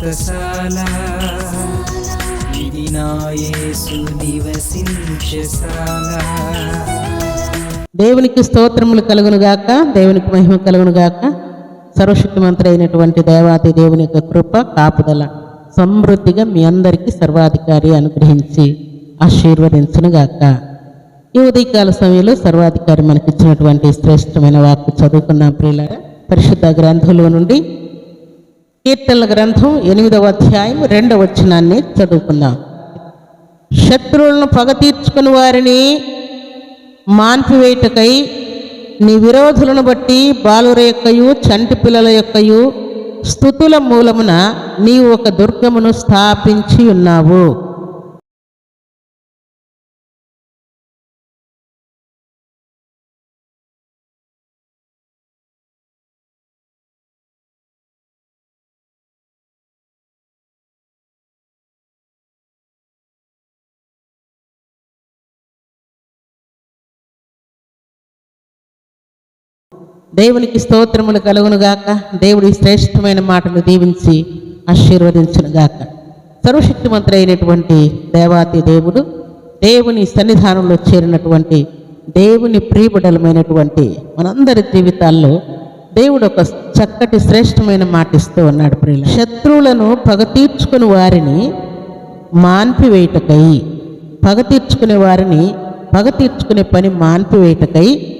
వ్రతశాల ఇది నివసించశాల దేవునికి స్తోత్రములు కలుగును గాక దేవునికి మహిమ కలుగును గాక. సర్వశక్తిమంతుడు అయినటువంటి దేవాతి దేవుని యొక్క కృప కాపుదల సమృద్ధిగా మీ అందరికీ సర్వాధికారి అనుగ్రహించి ఆశీర్వదించును గాక. ఈ ఉదయకాల సమయంలో సర్వాధికారి మనకిచ్చినటువంటి శ్రేష్టమైన వాక్కు చదువుకున్నాం ప్రియులారా. పరిశుద్ధ గ్రంథంలో నుండి కీర్తనల గ్రంథం ఎనిమిదవ అధ్యాయం రెండవ వచనాన్ని చదువుకుందాం. శత్రువులను పగ తీర్చుకుని వారిని మాన్పివేయుటకై నీ విరోధులను బట్టి బాలుర యొక్కయు చంటి పిల్లల యొక్కయు స్థుతుల మూలమున నీవు ఒక దుర్గమును స్థాపించి ఉన్నావు. దేవునికి స్తోత్రములు కలుగునుగాక. దేవుడి శ్రేష్టమైన మాటలు దీవించి ఆశీర్వదించునుగాక. సర్వశక్తిమంతుడైనటువంటి దేవాతి దేవుడు దేవుని సన్నిధానంలో చేరినటువంటి దేవుని ప్రియబడలమైనటువంటి మనందరి జీవితాల్లో దేవుడు ఒక చక్కటి శ్రేష్టమైన మాట ఇస్తూ ఉన్నాడు ప్రియుల. శత్రువులను పగ తీర్చుకుని వారిని మాన్పివేయటకై పగ తీర్చుకునే వారిని పగ తీర్చుకునే పని మాన్పివేయటకై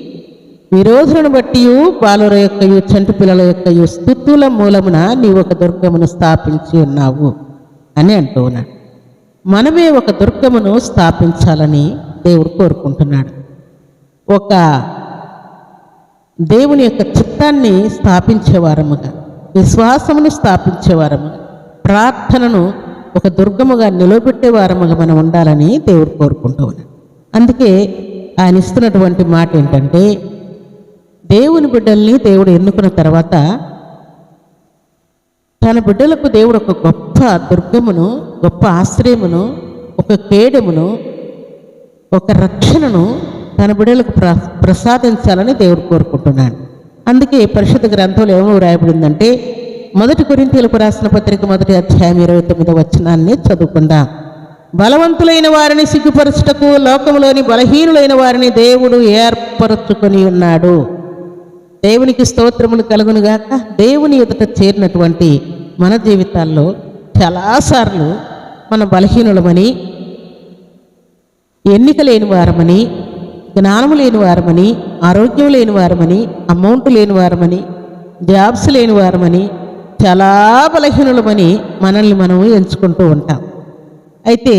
విరోధులను బట్టి బాలుర యొక్కయు చంటి పిల్లల యొక్కయు స్థుతుల మూలమున నీవు ఒక దుర్గమును స్థాపించి ఉన్నావు అని అంటూ ఉన్నాడు. మనమే ఒక దుర్గమును స్థాపించాలని దేవుడు కోరుకుంటున్నాడు. ఒక దేవుని యొక్క చిత్తాన్ని స్థాపించేవారముగా విశ్వాసమును స్థాపించేవారముగా ప్రార్థనను ఒక దుర్గముగా నిలబెట్టేవారముగా మనం ఉండాలని దేవుడు కోరుకుంటూ ఉన్నాడు. అందుకే ఆయన ఇస్తున్నటువంటి మాట ఏంటంటే దేవుని బిడ్డల్ని దేవుడు ఎన్నుకున్న తర్వాత తన బిడ్డలకు దేవుడు ఒక గొప్ప దుర్గమును గొప్ప ఆశ్రయమును ఒక కేడమును ఒక రక్షణను తన బిడ్డలకు ప్ర ప్రసాదించాలని దేవుడు కోరుకుంటున్నాడు. అందుకే పరిశుద్ధ గ్రంథంలో ఏమో రాయబడిందంటే మొదటి కొరింతీలకు రాసిన పత్రిక మొదటి అధ్యాయం ఇరవై తొమ్మిదో వచనాన్ని చదువుకుందాం. బలవంతులైన వారిని సిగ్గుపరచుటకు లోకంలోని బలహీనులైన వారిని దేవుడు ఏర్పరచుకొని ఉన్నాడు. దేవునికి స్తోత్రములు కలుగునుగాక దేవుని ఎదుట చేరినటువంటి మన జీవితాల్లో చాలాసార్లు మన బలహీనులమని ఎన్నిక లేని వారమని జ్ఞానము లేని వారమని ఆరోగ్యం లేని వారమని అమౌంట్ లేని వారమని జాబ్స్ లేని వారమని చాలా బలహీనులమని మనల్ని మనము ఎంచుకుంటూ ఉంటాం. అయితే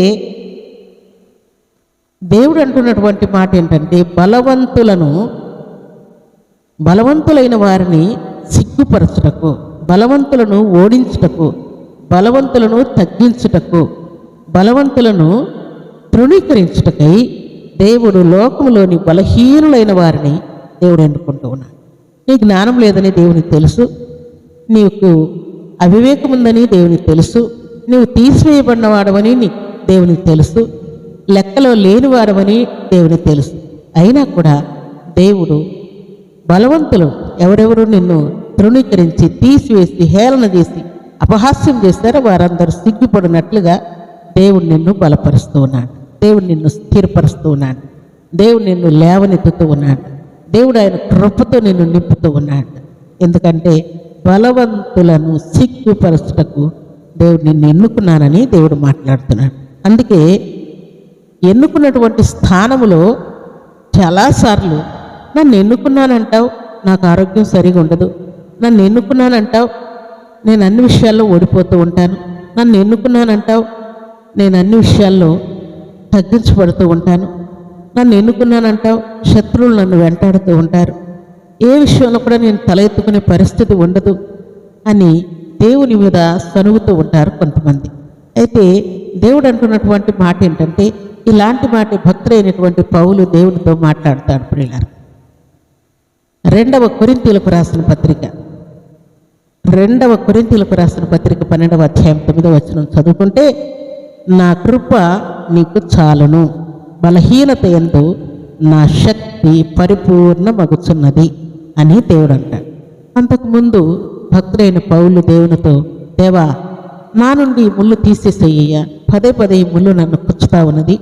దేవుడు అంటున్నటువంటి మాట ఏంటంటే బలవంతులను బలవంతులైన వారిని సిగ్గుపరచుటకు బలవంతులను ఓడించుటకు బలవంతులను తగ్గించుటకు బలవంతులను తృణీకరించుటకై దేవుడు లోకములోని బలహీనులైన వారిని దేవుడు ఎన్నుకుంటూ ఉన్నాడు. నీ జ్ఞానం లేదని దేవునికి తెలుసు. నీకు అవివేకం ఉందని దేవునికి తెలుసు. నీవు తీసివేయబడినవాడవని నీ దేవునికి తెలుసు. లెక్కలో లేనివాడవని దేవునికి తెలుసు. అయినా కూడా దేవుడు బలవంతులు ఎవరెవరు నిన్ను తృణీకరించి తీసివేసి హేళన చేసి అపహాస్యం చేస్తారో వారందరూ సిగ్గుపడినట్లుగా దేవుడు నిన్ను బలపరుస్తూ ఉన్నాడు. దేవుడు నిన్ను స్థిరపరుస్తూ ఉన్నాడు. దేవుడు నిన్ను లేవనెత్తుతూ ఉన్నాడు. దేవుడు ఆయన కృపతో నిన్ను నింపుతూ ఉన్నాడు. ఎందుకంటే బలవంతులను సిగ్గుపరచుటకు దేవుడు నిన్ను ఎన్నుకున్నానని దేవుడు మాట్లాడుతున్నాడు. అందుకే ఎన్నుకున్నటువంటి స్థానములో చాలాసార్లు నన్ను ఎన్నుకున్నానంటావు? నాకు ఆరోగ్యం సరిగా ఉండదు. నన్ను ఎన్నుకున్నానంటావు? నేను అన్ని విషయాల్లో ఓడిపోతూ ఉంటాను. నన్ను ఎన్నుకున్నానంటావు? నేను అన్ని విషయాల్లో తగ్గించబడుతూ ఉంటాను. నన్ను ఎన్నుకున్నానంటావు? శత్రువులు నన్ను వెంటాడుతూ ఉంటారు. ఏ విషయంలో కూడా నేను తల ఎత్తుకునే పరిస్థితి ఉండదు అని దేవుని మీద సనుగుతూ ఉంటారు కొంతమంది. అయితే దేవుడు అంటున్నటువంటి మాట ఏంటంటే ఇలాంటి మాట భక్తులైనటువంటి పౌలు దేవునితో మాట్లాడతాడు ప్రియులారు. రెండవ కొరింతీలకు రాసిన పత్రిక. రెండవ కొరింతీలకు రాసిన పత్రిక పన్నెండవ అధ్యాయం తొమ్మిదవ వచనం చదువుకుంటే నా కృప నీకు చాలును. బలహీనత ఎందు నా శక్తి పరిపూర్ణమగుచున్నది అని దేవుడు అంటాడు అంతకుముందు భక్తుడైన పౌలు దేవునితో దేవా నా నుండి ఈ ముళ్ళు తీసేసేయ్యా పదే పదే ఈ ముళ్ళు నన్ను కుచ్చుతా ఉన్నది.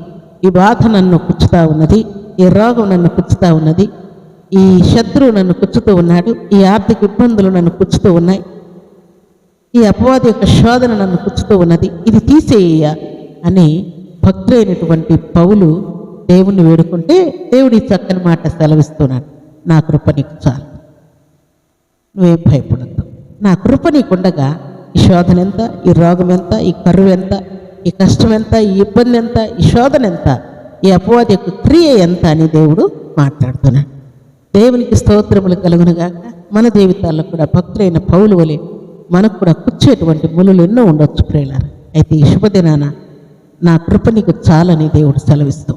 ఈ బాధ నన్ను కుచ్చుతా ఉన్నది. ఈ రోగం నన్ను కుచ్చుతా ఉన్నది. ఈ శత్రువు నన్ను పుచ్చుతూ ఉన్నాడు ఈ ఆర్థిక ఇబ్బందులు నన్ను పుచ్చుతూ ఉన్నాయి ఈ అపవాది యొక్క శోధన నన్ను పుచ్చుతూ ఉన్నది ఇది తీసేయ అని భక్తులైనటువంటి పౌలు దేవుణ్ణి వేడుకుంటే దేవుడి చక్కని మాట సెలవిస్తున్నాడు. నా కృప నీకు చాలు. నువ్వేం భయపడద్దు. నా కృప నీకుండగా ఈ శోధన ఎంత ఈ రోగం ఎంత ఈ కరువు ఎంత ఈ కష్టం ఎంత ఈ ఇబ్బంది ఎంత ఈ శోధన ఎంత ఈ అపవాది యొక్క క్రియ ఎంత అని దేవుడు మాట్లాడుతున్నాడు. దేవునికి స్తోత్రములు కలుగునుగాక. మన జీవితాల్లో కూడా భక్తులైన పౌలు వలె మనకు కూడా కూర్చేటువంటి ములులు ఎన్నో ఉండొచ్చు ప్రేలార అయితే ఈ శుభదినాన నా కృప నీకు చాలని దేవుడు సెలవిస్తూ.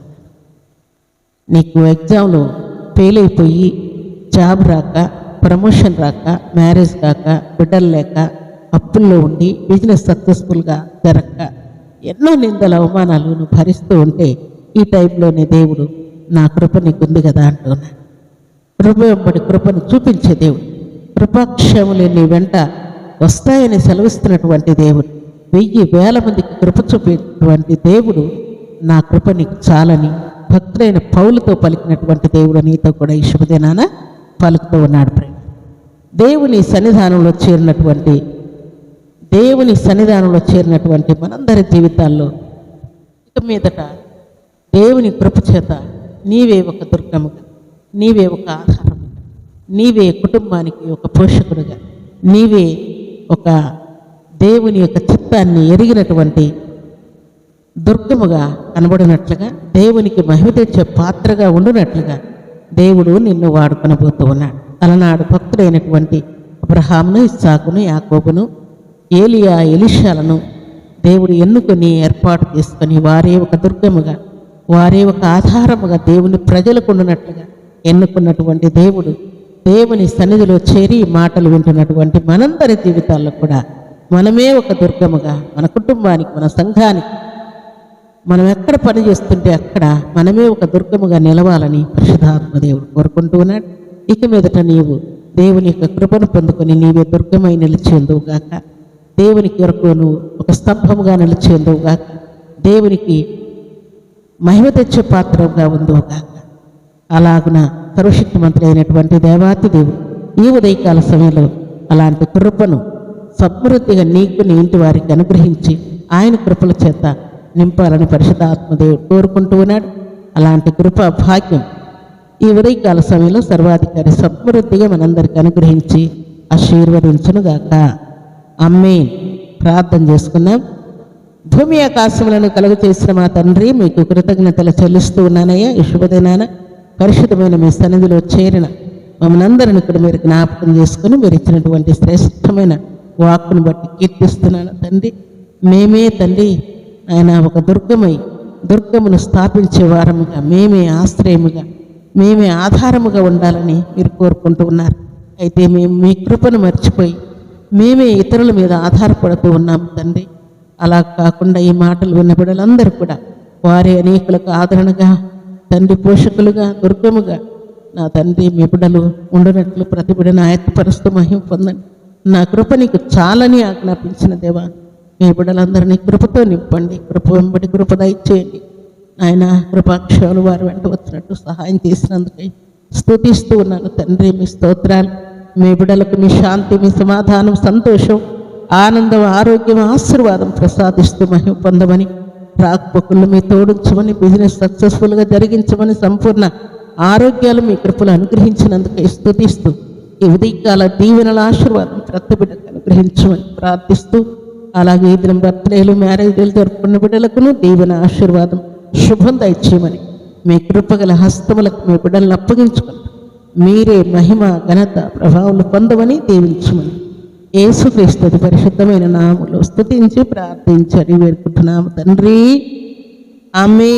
నీకు ఎగ్జామ్లో ఫెయిల్ అయిపోయి జాబ్ రాక ప్రమోషన్ రాక మ్యారేజ్ కాక బిడ్డలు లేక అప్పుల్లో ఉండి బిజినెస్ సక్సెస్ఫుల్గా జరగక ఎన్నో నిందల అవమానాలు నువ్వు భరిస్తూ ఉంటే ఈ టైంలోనే దేవుడు నా కృప నీకుంది కదా అంటున్నాను కృప వెంబడి కృపను చూపించే దేవుడు. కృపాక్షములు నీ వెంట వస్తాయని సెలవిస్తున్నటువంటి దేవుడు. వెయ్యి వేల మందికి కృప చూపేటువంటి దేవుడు నా కృప నీకు చాలని భక్తులైన పౌలతో పలికినటువంటి దేవుడు నీతో కూడా ఈ శుభదినాన పలుకుతూ ఉన్నాడు ప్రేమ. దేవుని సన్నిధానంలో చేరినటువంటి దేవుని సన్నిధానంలో చేరినటువంటి మనందరి జీవితాల్లో ఇక మీదట దేవుని కృప చేత నీవే ఒక దుర్గముగా. నీవే ఒక ఆధారముగా నీవే కుటుంబానికి ఒక పోషకుడుగా. నీవే ఒక దేవుని యొక్క చిత్తాన్ని ఎరిగినటువంటి దుర్గముగా కనబడినట్లుగా దేవునికి మహిమ తెచ్చే పాత్రగా ఉండునట్లుగా దేవుడు నిన్ను వాడుకొనబోతూ ఉన్నాడు. అలనాడు భక్తుడైనటువంటి అబ్రహామును ఇస్సాకును యాకోబును ఏలియా ఎలిషాలను దేవుడు ఎన్నుకొని ఏర్పాటు చేసుకొని వారే ఒక దుర్గముగా వారే ఒక ఆధారముగా దేవుని ప్రజలకు ఉండునట్లుగా ఎన్నుకున్నటువంటి దేవుడు దేవుని సన్నిధిలో చేరి మాటలు వింటున్నటువంటి మనందరి జీవితాల్లో కూడా మనమే ఒక దుర్గముగా మన కుటుంబానికి మన సంఘానికి మనం ఎక్కడ పని చేస్తుంటే అక్కడ మనమే ఒక దుర్గముగా నిలవాలని పరిశుధాత్మ దేవుడు కోరుకుంటూ ఉన్నాడు. ఇక మీదట నీవు దేవుని యొక్క కృపను పొందుకొని నీవే దుర్గమై నిలిచేందువుగాక దేవునికి కొరకు నువ్వు ఒక స్తంభముగా నిలిచేందువుగాక దేవునికి మహిమ తెచ్చే పాత్రగా ఉందోగాక అలాగున సర్వశక్తిమంతుడు అయినటువంటి దేవాతి దేవుడు ఈ ఉదయకాల సమయంలో అలాంటి కృపను సమృద్ధిగా నీకు నీ ఇంటి వారికి అనుగ్రహించి ఆయన కృపల చేత నింపాలని పరిశుద్ధాత్మదేవుడు కోరుకుంటూ ఉన్నాడు. అలాంటి కృప భాగ్యం ఈ ఉదయకాల సమయంలో సర్వాధికారి సమృద్ధిగా మనందరికి అనుగ్రహించి ఆశీర్వదించునుగాక. అమ్మే ప్రార్థన చేసుకున్నాం భూమి ఆకాశములను కలుగు చేసిన మా తండ్రి మీకు కృతజ్ఞతలు చెల్లిస్తూ ఉన్నానయ్యా. ఈ శుభదినాన పరిశుద్ధమైన మీ సన్నిధిలో చేరిన మమ్మల్ని అందరిని ఇక్కడ మీరు జ్ఞాపకం చేసుకుని మీరు ఇచ్చినటువంటి శ్రేష్టమైన వాక్కును బట్టి కీర్తిస్తున్నాను. తండ్రి మేమే తండ్రి ఆయన ఒక దుర్గమై దుర్గమును స్థాపించే వారముగా మేమే ఆశ్రయముగా మేమే ఆధారముగా ఉండాలని మీరు కోరుకుంటూ ఉన్నారు. అయితే మేము మీ కృపను మర్చిపోయి మేమే ఇతరుల మీద ఆధారపడుతూ ఉన్నాం తండ్రి. అలా కాకుండా ఈ మాటలు విన్న బిడ్డలందరూ కూడా వారి అనేకులకు ఆదరణగా తండ్రి పోషకులుగా దుర్గముగా నా తండ్రి మీ బిడ్డలు ఉండనట్లు ప్రతి బిడ్డను ఆయత్తపరుస్తూ మహిమ పొందండి. నా కృప నీకు చాలని ఆజ్ఞాపించిన దేవా మీ బిడ్డలందరినీ కృపతో నింపండి. కృప వెంబడి కృప దయచేయండి. ఆయన కృపాక్షాలు వారు వెంట వచ్చినట్టు సహాయం చేసినందుకై స్తుతిస్తూ ఉన్నాను తండ్రి. మీ స్తోత్రాలు మీ బిడ్డలకు మీ శాంతి మీ సమాధానం సంతోషం ఆనందం ఆరోగ్యం ఆశీర్వాదం ప్రసాదిస్తూ మహిమ పొందమని రాకపోకళ్ళు మీ తోడుంచమని బిజినెస్ సక్సెస్ఫుల్గా జరిగించమని సంపూర్ణ ఆరోగ్యాలు మీ కృపలు అనుగ్రహించినందుకు స్థుతిస్తూ ఈ ఉదయకాల దీవెనల ఆశీర్వాదం ప్రతి బిడ్డకు అనుగ్రహించమని ప్రార్థిస్తూ అలాగే ఈ దినం బర్త్డేలు మ్యారేజ్లు జరుపుకున్న బిడ్డలకును దీవెన ఆశీర్వాదం శుభం దయచేయమని మీ కృపగల హస్తములకు మీ బిడ్డలను అప్పగించుకుంటాం మీరే మహిమ ఘనత ప్రభావాలు పొందమని దీవించమని యేసుక్రీస్తు పరిశుద్ధమైన నామములో స్థుతించి ప్రార్థించని వేడుకుంటున్నాము తండ్రి. ఆమె